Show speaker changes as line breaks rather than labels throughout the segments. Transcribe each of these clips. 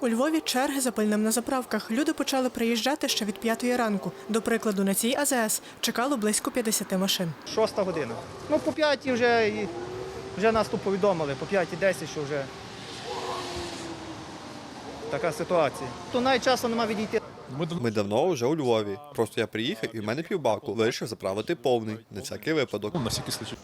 У Львові черги за пальним на заправках. Люди почали приїжджати ще від п'ятої ранку. До прикладу, на цій АЗС чекало близько 50 машин.
Шоста година. Ну, по п'ятій вже, вже нас тут повідомили, по п'ятій 10, що вже така ситуація. То навіть часу нема відійти.
Ми давно вже у Львові. Просто я приїхав і в мене півбаку. Вирішив заправити повний на всякий випадок.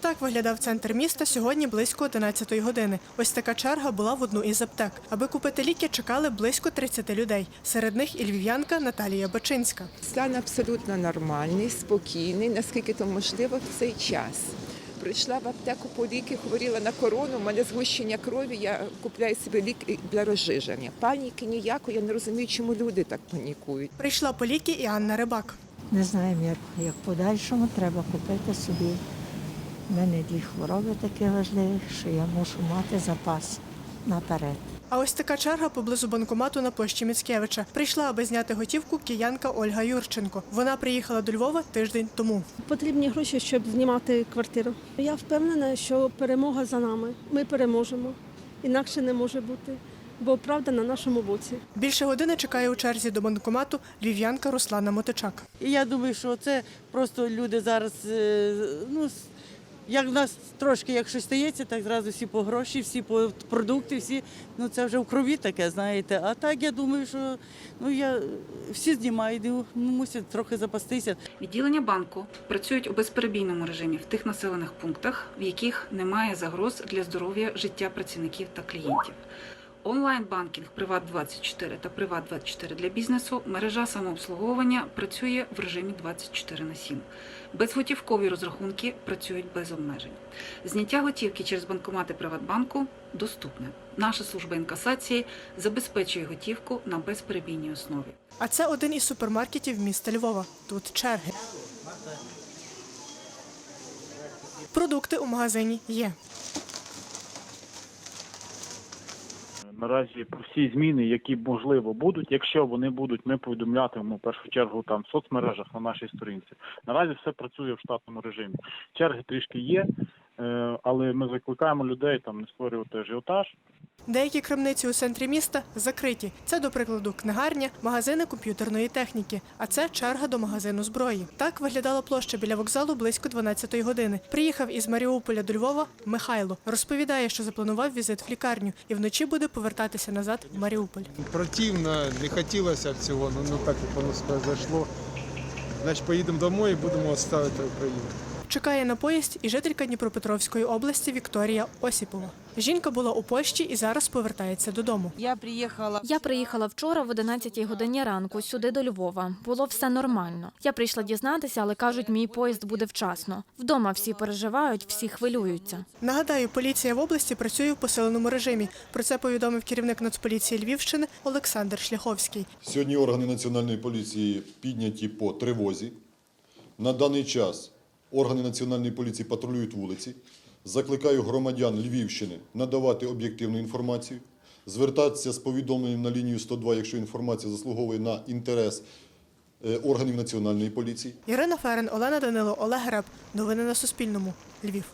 Так виглядав центр міста сьогодні близько 11 години. Ось така черга була в одну із аптек. Аби купити ліки, чекали близько 30 людей. Серед них і львів'янка Наталія Бачинська.
Стан абсолютно нормальний, спокійний, наскільки то можливо в цей час. Прийшла в аптеку по ліки, хворіла на корону, у мене згущення крові, я купляю собі лік для розжиження. Паніки ніякої, я не розумію, чому люди так панікують.
Прийшла по ліки і Анна Рибак.
Не знаємо, як, як в подальшому треба купити собі. У мене дві хвороби такі важливі, що я мушу мати запас наперед.
А ось така черга поблизу банкомату на площі Міцкевича. Прийшла, аби зняти готівку киянка Ольга Юрченко. Вона приїхала до Львова тиждень тому.
Потрібні гроші, щоб знімати квартиру. Я впевнена, що перемога за нами. Ми переможемо. Інакше не може бути, бо правда на нашому боці.
Більше години чекає у черзі до банкомату львів'янка Руслана Мотичак.
І я думаю, що це просто люди зараз, е, ну, як в нас трошки, як щось стається, так зразу всі по гроші, всі по продукти, всі, ну це вже в крові таке, знаєте. А так я думаю, що ну я всі знімаю, ну, мусять трохи запастися.
Відділення банку працюють у безперебійному режимі в тих населених пунктах, в яких немає загроз для здоров'я життя працівників та клієнтів. Онлайн-банкінг Приват24 та Приват24 для бізнесу, мережа самообслуговування працює в режимі 24 на 7. Безготівкові розрахунки працюють без обмежень. Зняття готівки через банкомати Приватбанку доступне. Наша служба інкасації забезпечує готівку на безперебійній основі.
А це один із супермаркетів міста Львова. Тут черги. Продукти у магазині є.
Наразі про всі зміни, які можливо будуть, якщо вони будуть, ми повідомлятимемо в першу чергу там в соцмережах на нашій сторінці. Наразі все працює в штатному режимі. Черги трішки є, але ми закликаємо людей там не створювати ажіотаж.
Деякі крамниці у центрі міста закриті. Це, до прикладу, книгарня, магазини комп'ютерної техніки. А це черга до магазину зброї. Так виглядала площа біля вокзалу близько 12-ї години. Приїхав із Маріуполя до Львова Михайло. Розповідає, що запланував візит в лікарню і вночі буде повертатися назад в Маріуполь.
Противно, не хотілося б цього, ну, ну так як воно произошло. Значить, поїдемо домой і будемо ставити Україну.
Чекає на поїзд і жителька Дніпропетровської області Вікторія Осіпова. Жінка була у Польщі і зараз повертається додому.
Я приїхала.
Я приїхала вчора в 11-й годині ранку сюди до Львова. Було все нормально. Я прийшла дізнатися, але кажуть, мій поїзд буде вчасно. Вдома всі переживають, всі хвилюються.
Нагадаю, поліція в області працює в посиленому режимі. Про це повідомив керівник Нацполіції Львівщини Олександр Шляховський.
Сьогодні органи Національної поліції підняті по тривозі. На даний час органи Національної поліції патрулюють вулиці. Закликаю громадян Львівщини надавати об'єктивну інформацію, звертатися з повідомленням на лінію 102, якщо інформація заслуговує на інтерес е, органів Національної поліції.
Ірина Ферен, Олена Данило, Олег Греб. Новини на Суспільному. Львів.